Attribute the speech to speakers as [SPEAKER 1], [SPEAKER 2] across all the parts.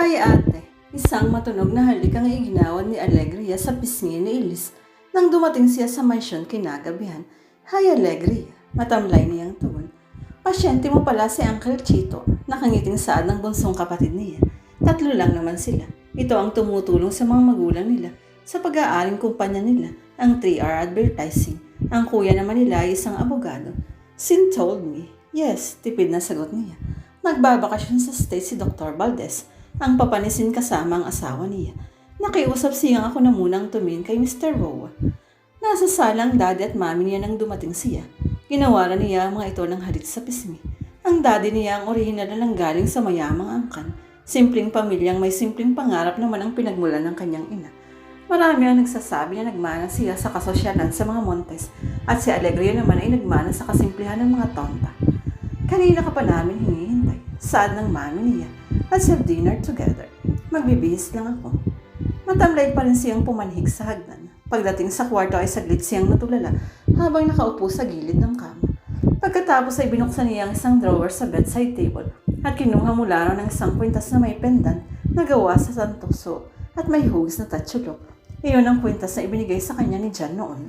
[SPEAKER 1] Hay ate, isang matunog na halik ang iginawan ni Alegria sa pisngi ni Ilis nang dumating siya sa mansyon kinagabihan. Hay Alegria, matamlay niyang tugon. Pasyente mo pala si Uncle Chito, nakangiting saad ng bunsong kapatid niya. Tatlo lang naman sila. Ito ang tumutulong sa mga magulang nila sa pag-aaring kumpanya nila, ang 3R Advertising. Ang kuya naman nila ay isang abogado. Sin told me. Yes, tipid na sagot niya. Nagbabakasyon sa state si Dr. Valdez, ang papanisin kasama ang asawa niya. Nakiusap siyang ako na munang tumingin kay Mr. Roa. Nasa salang daddy at mami niya nang dumating siya. Ginawaran niya ang mga ito ng halit sa pisngi. Ang daddy niya ang orihinal na nanggaling sa mayamang angkan. Simpleng pamilyang may simpleng pangarap naman ang pinagmulan ng kanyang ina. Marami ang nagsasabi na nagmana siya sa kasosyalan sa mga montes at si Alegria naman ay nagmana sa kasimplihan ng mga tonta. Kanina ka pa namin hinihintay. Saan ng mami niya? Let's have dinner together. Magbibihis lang ako. Matamlay pa rin siyang pumanhig sa hagdan. Pagdating sa kwarto ay saglit siyang natulala habang nakaupo sa gilid ng kama. Pagkatapos ay binuksan niya ang isang drawer sa bedside table at kinuha mula raw ng isang kwintas na may pendant na gawa sa santoso at may hugis na tatsulok. Iyon ang kwintas na ibinigay sa kanya ni John noon.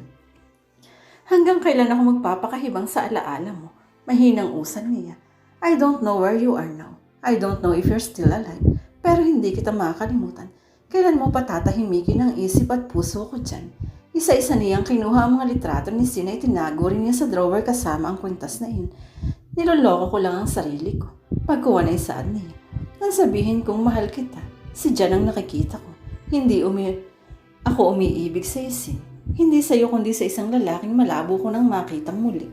[SPEAKER 1] Hanggang kailan ako magpapakahibang sa alaala mo? Mahinang usan niya. I don't know where you are now. I don't know if you're still alive. Pero hindi kita makakalimutan. Kailan mo patatahimikin ang isip at puso ko dyan? Isa-isa niyang kinuha ang mga litrato ni Sina ay tinago rin niya sa drawer kasama ang kwintas na iyon. Niloloko ko lang ang sarili ko. Pagkuha na isaan niya. Nang sabihin kong mahal kita, si Jan ang nakikita ko. Hindi umi... Ako umiibig sa isin. Hindi sa iyo kundi sa isang lalaking malabo ko nang makitang muli.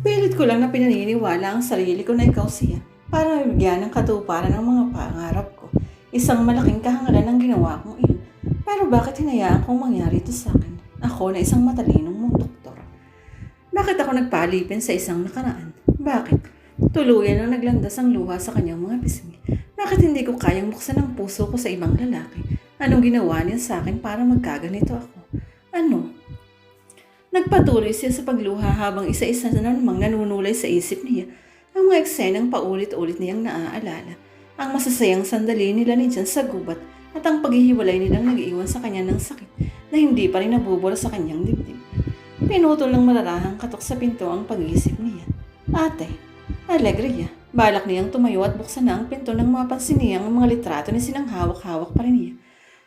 [SPEAKER 1] Pilit ko lang na pinaniniwala ang sarili ko na ikaw siya para mabigyan ng katuparan ng mga pangarap ko. Isang malaking kahangalan ang ginawa kong iyon. Pero bakit hinayaan kong mangyari ito sa akin? Ako na isang matalinong mong doktor. Bakit ako nagpalipin sa isang nakaraan? Bakit? Tuluyan ang naglandas ang luha sa kanyang mga pisngi. Bakit hindi ko kayang buksan ang puso ko sa ibang lalaki? Anong ginawa niya sa akin para magkaganito ako? Ano? Nagpatuloy siya sa pagluha habang isa-isa na namang nanunulay sa isip niya ang mga eksenang paulit-ulit niyang naaalala. Ang masasayang sandali nila ni Jan sa gubat at ang paghihiwalay nilang nag-iwan sa kanya ng sakit na hindi pa rin nabubura sa kanyang dibdib. Pinutol ng malarahang katok sa pinto ang pag-iisip niya. Ate, Alegria, balak niyang tumayo at buksan na ang pinto nang mapansin niyang ang mga litrato ni sinang hawak-hawak pa rin niya.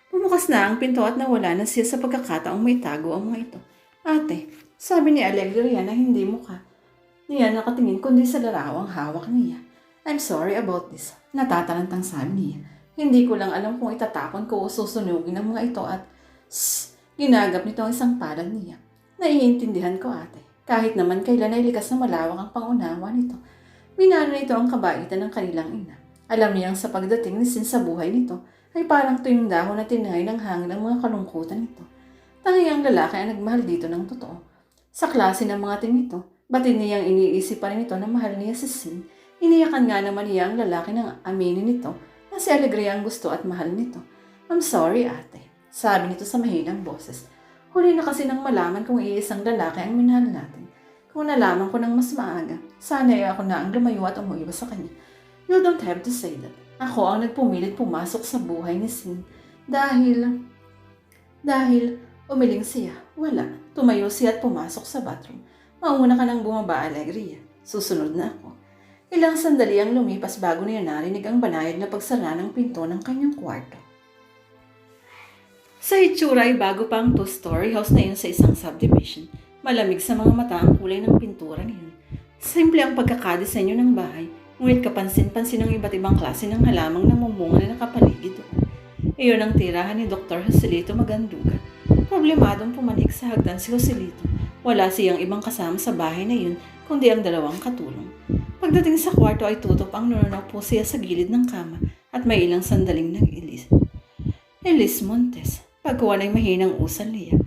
[SPEAKER 1] Bumukas na ang pinto at nawala na siya sa pagkakataong may tago ang mga ito. Ate, sabi ni Alegria na hindi mukha. Niya nakatingin kundi sa larawang hawak niya. I'm sorry about this. Natatalantang sabi niya. Hindi ko lang alam kung itatapon ko o susunugin ang mga ito at Shh! Ginagap nito ang isang palad niya. Naiintindihan ko ate. Kahit naman kailan ay likas na malawak ang pangunawa nito. Minano nito ang kabaitan ng kanilang ina. Alam niyang sa pagdating ni Sin sa buhay nito ay parang tuyong dahon na tinangay ng hangin ng mga kalungkutan nito. Tangi ang lalaki ang nagmahal dito ng totoo. Sa klase ng mga ting ito, batid niyang iniisip pa rin ito na mahal niya si Sin. Iniyakan nga naman niya ang lalaki ng aminin nito na si Alegria ang gusto at mahal nito. I'm sorry ate, sabi nito sa mahinang boses. Huli na kasi nang malaman kung iisang lalaki ang minahal natin. Kung nalaman ko ng mas maaga, sana ay ako na ang lumayo at umuiwas sa kanya. You don't have to say that. Ako ang nagpumilit pumasok sa buhay ni Sin. Dahil... Dahil umiling siya. Wala. Tumayo siya at pumasok sa bathroom. Mauna ka nang bumaba, Alegria. Susunod na ako. Ilang sandali ang lumipas bago niya narinig ang banayad na pagsara ng pinto ng kanyang kwarto. Sa itsura ay bago pa ang two-story house na yun sa isang subdivision. Malamig sa mga mata ang kulay ng pintura niyon. Simple ang pagkakadesenyo ng bahay, ngunit kapansin-pansin ang iba't ibang klase ng halamang namumunga na nakapaligid doon. Iyon ang tirahan ni Dr. Joselito Maganduga. Problemadong pumanik sa hagdan si Joselito. Wala siyang ibang kasama sa bahay na yun, kundi ang dalawang katulong. Pagdating sa kwarto ay tutop ang nununaw po siya sa gilid ng kama at may ilang sandaling nag-ilis. Elis Montes, pagkuha ng mahinang usal niya.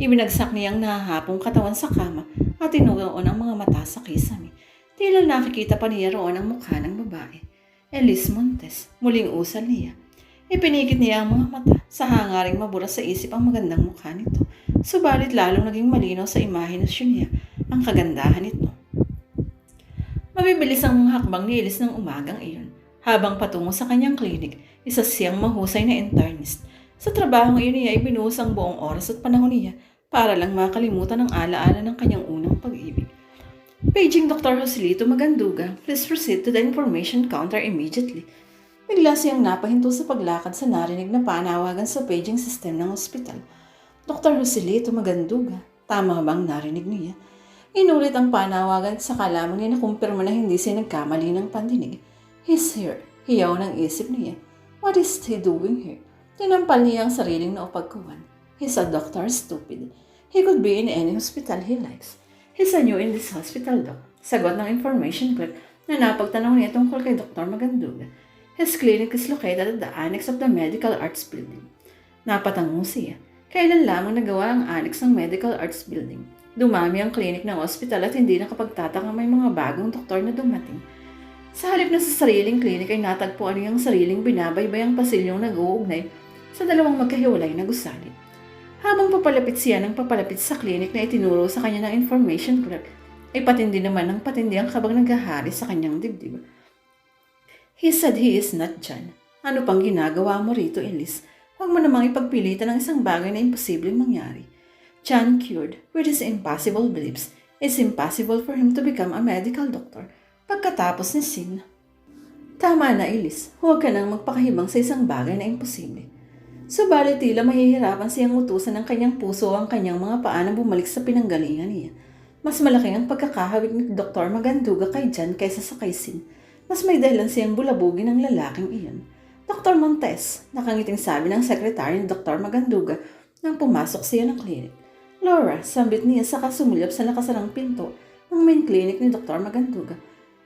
[SPEAKER 1] Ibinagsak niyang nahahapong katawan sa kama at tinuon ang mga mata sa kisame. Tila nakikita pa niya roon ang mukha ng babae. Elis Montes, muling usal niya. Ipinikit niya ang mga mata sa hangaring mabura sa isip ang magandang mukha nito. Subalit lalong naging malinaw sa imahinasyon niya ang kagandahan nito. Mabibilis ang mga hakbang ni Elis ng umagang iyon. Habang patungo sa kanyang klinik, isa siyang mahusay na internist. Sa trabahong iyon niya, ibinuhos ang buong oras at panahon niya para lang makalimutan ang alaala ng kanyang unang pag-ibig. Paging Dr. Joselito Maganduga, please proceed to the information counter immediately. Bigla siyang napahinto sa paglakad sa narinig na panawagan sa paging system ng ospital. Dr. Joselito Maganduga, tama bang narinig niya? Inulit ang panawagan sa kalaman niya na kumpirma na hindi siya nagkamali ng pandinig. He's here. Hiyaw ng isip niya. What is he doing here? Tinampal niya ang sariling na upagkuhan. He's a doctor, stupid. He could be in any hospital he likes. He's a new in this hospital, doc. Sagot ng information clerk na napagtanong niya tungkol kay Dr. Maganduga. His clinic is located at the annex of the Medical Arts Building. Napatango siya. Kailan lamang nagawa ang annex ng Medical Arts Building. Dumami ang klinik ng ospital at hindi nakapagtataka may mga bagong doktor na dumating. Sa halip na sa sariling klinik ay natagpuan niya ang sariling binabaybayang pasilyong nag-uugnay sa dalawang magkahiwalay na gusali. Habang papalapit siya ng papalapit sa klinik na itinuro sa kanya ng information clerk, ay patindi naman ng patindi ang kabang naghahari sa kanyang dibdib. He said he is not John. Ano pang ginagawa mo rito, Elise? Huwag mo namang ipagpilitan ng isang bagay na imposibleng mangyari. John cured with his impossible beliefs. It's impossible for him to become a medical doctor pagkatapos ni Sin. Tama na, Elise. Huwag ka nang magpakahibang sa isang bagay na imposible. Subalit tila mahihirapan siyang utusan ng kanyang puso ang kanyang mga paa na bumalik sa pinanggalingan niya. Mas malaki ang pagkakahawig ni Dr. Maganduga kay John kaysa sa kay Sin. Mas may dahilan siyang bulabugin ng lalaking iyon. Dr. Montes, nakangiting sabi ng sekretary ni Dr. Maganduga nang pumasok siya ng klinik. Laura, sambit niya sa kasumulyap sa nakasarang pinto ng main clinic ni Dr. Maganduga.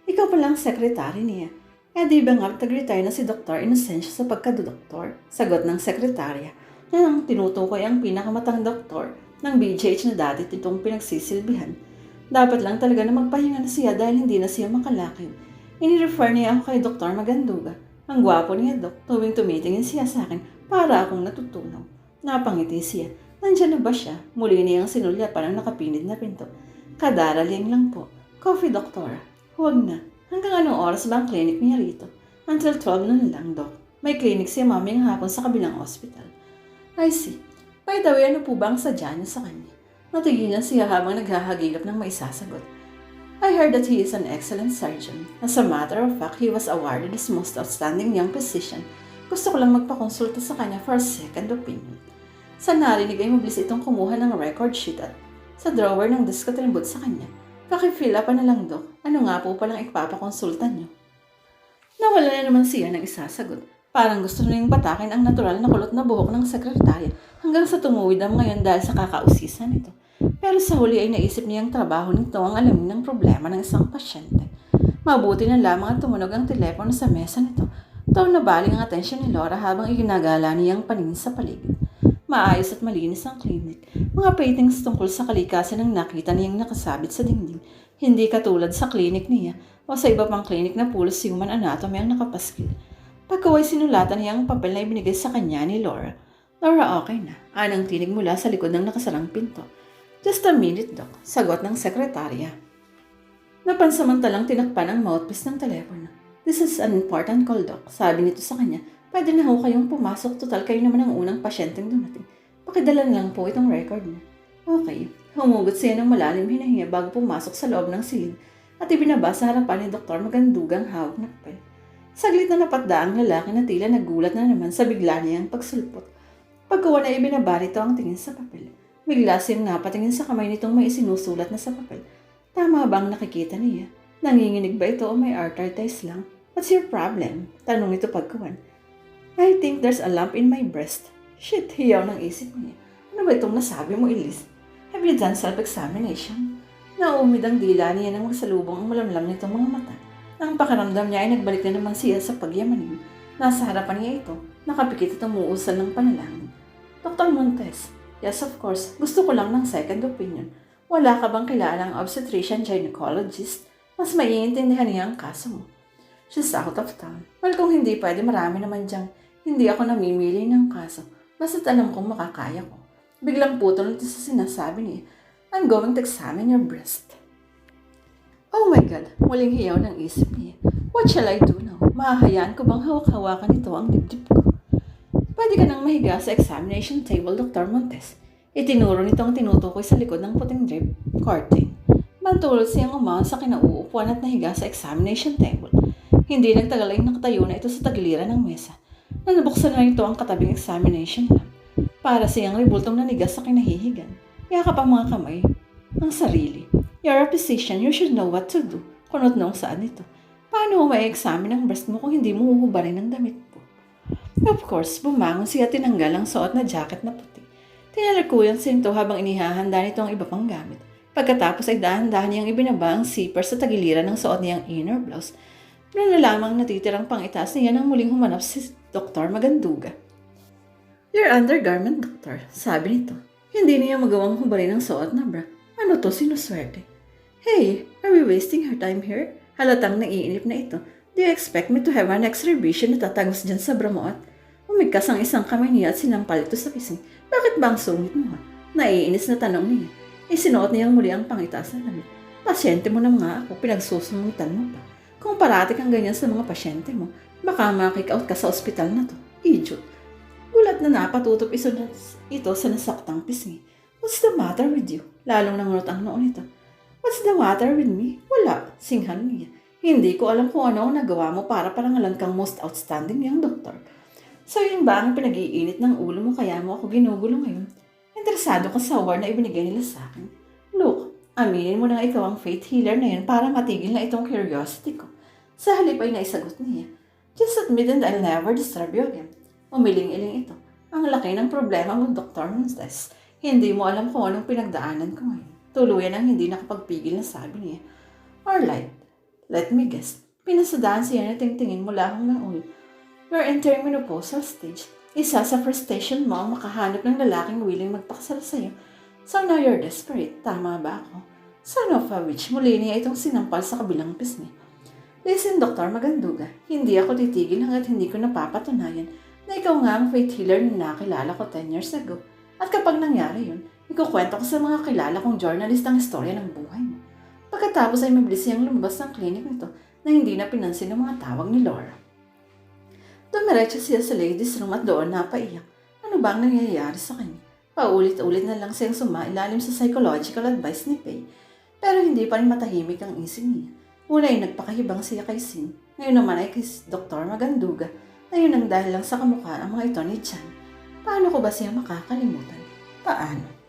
[SPEAKER 1] Ikaw pa lang sekretary niya. Eh di ba nga tag-retire na si Dr. Inocencio sa pagkadoktor? Sagot ng sekretarya na ang tinutukoy ang pinakamatang doktor ng BGH na dati titong pinagsisilbihan. Dapat lang talaga na magpahinga na siya dahil hindi na siya makalakid. Inirefer niya ako kay Dr. Maganduga. Ang gwapo niya, Dok. Tuwing tumitingin siya sa akin para akong natutunaw. Napangiti siya. Nandiyan na ba siya? Muli niyang sinulya parang nakapinid na pinto. Kadaraling lang po. Coffee, Doktor. Huwag na. Hanggang anong oras ba ang clinic niya rito? Until 12 na lang, Dok. May clinic siya mamayang hapon sa kabilang hospital. I see. By the way, ano po ba ang sadya niya sa kanya? Natigilan siya habang naghahagilap ng maisasagot. I heard that he is an excellent surgeon. As a matter of fact, he was awarded as most outstanding young physician. Gusto ko lang magpakonsulta sa kanya for a second opinion. Sa narinig ay mabilis itong kumuha ng record sheet at sa drawer ng desk at rinbot sa kanya. Pakifill up na lang, Dok. Ano nga po palang ipapakonsulta niyo? Nawala na naman siya ng isasagot. Parang gusto niyang batakin ang natural na kulot na buhok ng sekretarya hanggang sa tumuwid ang ngayon dahil sa kakausisan nito. Pero sa huli ay naisip niyang trabaho nito ang alamin ng problema ng isang pasyente. Mabuti na lamang at tumunog ang telepono sa mesa nito. Taon na baling ang atensyon ni Laura habang iginagala niyang paningin sa paligid. Maayos at malinis ang clinic. Mga paintings tungkol sa kalikasan ang nakita niyang nakasabit sa dingding. Hindi katulad sa clinic niya o sa iba pang clinic na pulos human anatomy ang nakapaskil. Pagkaway sinulatan niya ang papel na ibinigay sa kanya ni Laura. Laura, okay na. Anang tinig mula sa likod ng nakasarang pinto. Just a minute, Doc. Sagot ng sekretarya. Napansamantalang tinakpan ang mouthpiece ng telepono. This is an important call, Doc. Sabi nito sa kanya, pwede na ho kayong pumasok. Total kayo naman ang unang pasyenteng dumating. Pakidala na lang po itong record niya. Okay. Humugot siya ng malalim hinahinga bago pumasok sa loob ng silid at ibinaba sa harapan ni Dr. Magandugang hawak na papel. Saglit na napatda ang lalaki na tila nagulat na naman sa bigla niyang pagsulpot. Pagkuha na ibinaba rito ang tingin sa papel. Bigla siyang napatingin sa kamay nitong may isinusulat na sa papel. Tama bang nakikita niya? Nanginginig ba ito o may arthritis lang? What's your problem? Tanong ito pagkuhan. I think there's a lump in my breast. Shit, hiyaw ng isip niya. Ano ba itong nasabi mo, Elise? Have you done self-examination? Naumid ang dila niya nang masalubong ang malamlam nitong mga mata. Ang pakaramdam niya ay nagbalik na naman siya sa pagyamanin. Nasa harapan niya ito, nakapikit at umuusal ng panalangin. Dr. Montes, yes of course, gusto ko lang ng second opinion. Wala ka bang kilalang obstetrician gynecologist? Mas maiintindihan niya ang kaso mo. She's out of town. Well, kung hindi pwede, marami naman diyang hindi ako namimili ng kaso. Basta't alam kong makakaya ko. Biglang putol ito sa sinasabi niya, I'm going to examine your breast. Oh my God, muling hiyaw ng isip niya. What shall I do now? Mahahayaan ko bang hawak-hawakan ito ang dibdib ko? Pwede ka nang mahiga sa examination table, Dr. Montes. Itinuro nito ang tinutukoy sa likod ng puting drip, curtain. Mantulot siyang umaon sa kinauupuan at nahiga sa examination table. Hindi nagtagal ay nakatayo na ito sa tagiliran ng mesa. Nanabuksan na ito ang katabing examination lamp. Para siyang ribultong nanigas sa kinahihigan. Yakap ang mga kamay. Ang sarili. You're a physician, you should know what to do. Kunot noong saan ito. Paano mo ma-examine ang breast mo kung hindi mo uhubarin ang damit mo? Of course, bumangon siya tinanggal ang suot na jacket na puti. Tinalakuyan siya ito habang inihahanda nito ang iba pang gamit. Pagkatapos ay dahan-dahan niyang ibinaba ang zipper sa tagiliran ng suot niyang inner blouse. Doon na lamang natitirang pangitaas niya nang muling humanap si Dr. Maganduga. Your undergarment, doctor, sabi nito. Hindi niya magawang hubarin ang suot na bra. Ano to, sinuswerte? Hey, are we wasting her time here? Halatang naiinip na ito. Do you expect me to have an exhibition na tatagos dyan sa bra mo at umigkas ang isang kamay niya at sinampal ito sa pising. Bakit ba ang sungit mo? Naiinis na tanong niya. Isinuot niyang muli ang pangitaas na damit. Pasyente mo na nga ako, pinagsusungitan mo pa. Kung parati kang ganyan sa mga pasyente mo, baka makik-out ka sa ospital na to. Idiot. Gulat na napatutop iso na- ito sa nasaktang pisngi. What's the matter with you? Lalong nangunot ang noon nito. What's the matter with me? Wala, singhan niya. Hindi ko alam kung ano ang nagawa mo para parangalan kang most outstanding young doctor. So yun ba ang pinag-iinit ng ulo mo kaya mo ako ginugulo ngayon? Interesado ka sa award na ibinigay nila sa akin? Look, aminin mo na ikaw ang faith healer na yun para matigil na itong curiosity ko. Sa halip ay naisagot niya. Just admit and I'll never disturb you again. Umiling-iling ito. Ang laki ng problema mo, Dr. Montes. Hindi mo alam kung anong pinagdaanan ko ngayon. Tuluyan ang hindi nakapagpigil na sabi niya. Alright, let me guess. Pinasadaan siya na tingtingin mula hanggang ulo. You're entering menopausal stage. Isa sa frustration mo ang makahanap ng lalaking willing magpakasal sa'yo. So now you're desperate. Tama ba ako? Son of a witch, muli niya itong sinampal sa kabilang pisngi. Listen, Dr. Maganduga, hindi ako titigil hanggat hindi ko napapatunayan na ikaw nga ang faith healer na nakilala ko 10 years ago. At kapag nangyari yun, ikukwento ko sa mga kilala kong journalist ang istorya ng buhay mo. Pagkatapos ay mabilis siyang lumabas ng clinic nito na hindi na pinansin ng mga tawag ni Laura. Dumiretso siya sa ladies room at doon napaiyak. Ano ba ang nangyayari sa kanya? Paulit-ulit na lang siyang sumailalim sa psychological advice ni Pei. Pero hindi pa rin matahimik ang isip niya. Una ay nagpakahibang siya kay Sin. Ngayon naman ay kay Dr. Maganduga. Ngayon ang dahil lang sa kamukha ang mga ito ni Chan. Paano ko ba siya makakalimutan? Paano?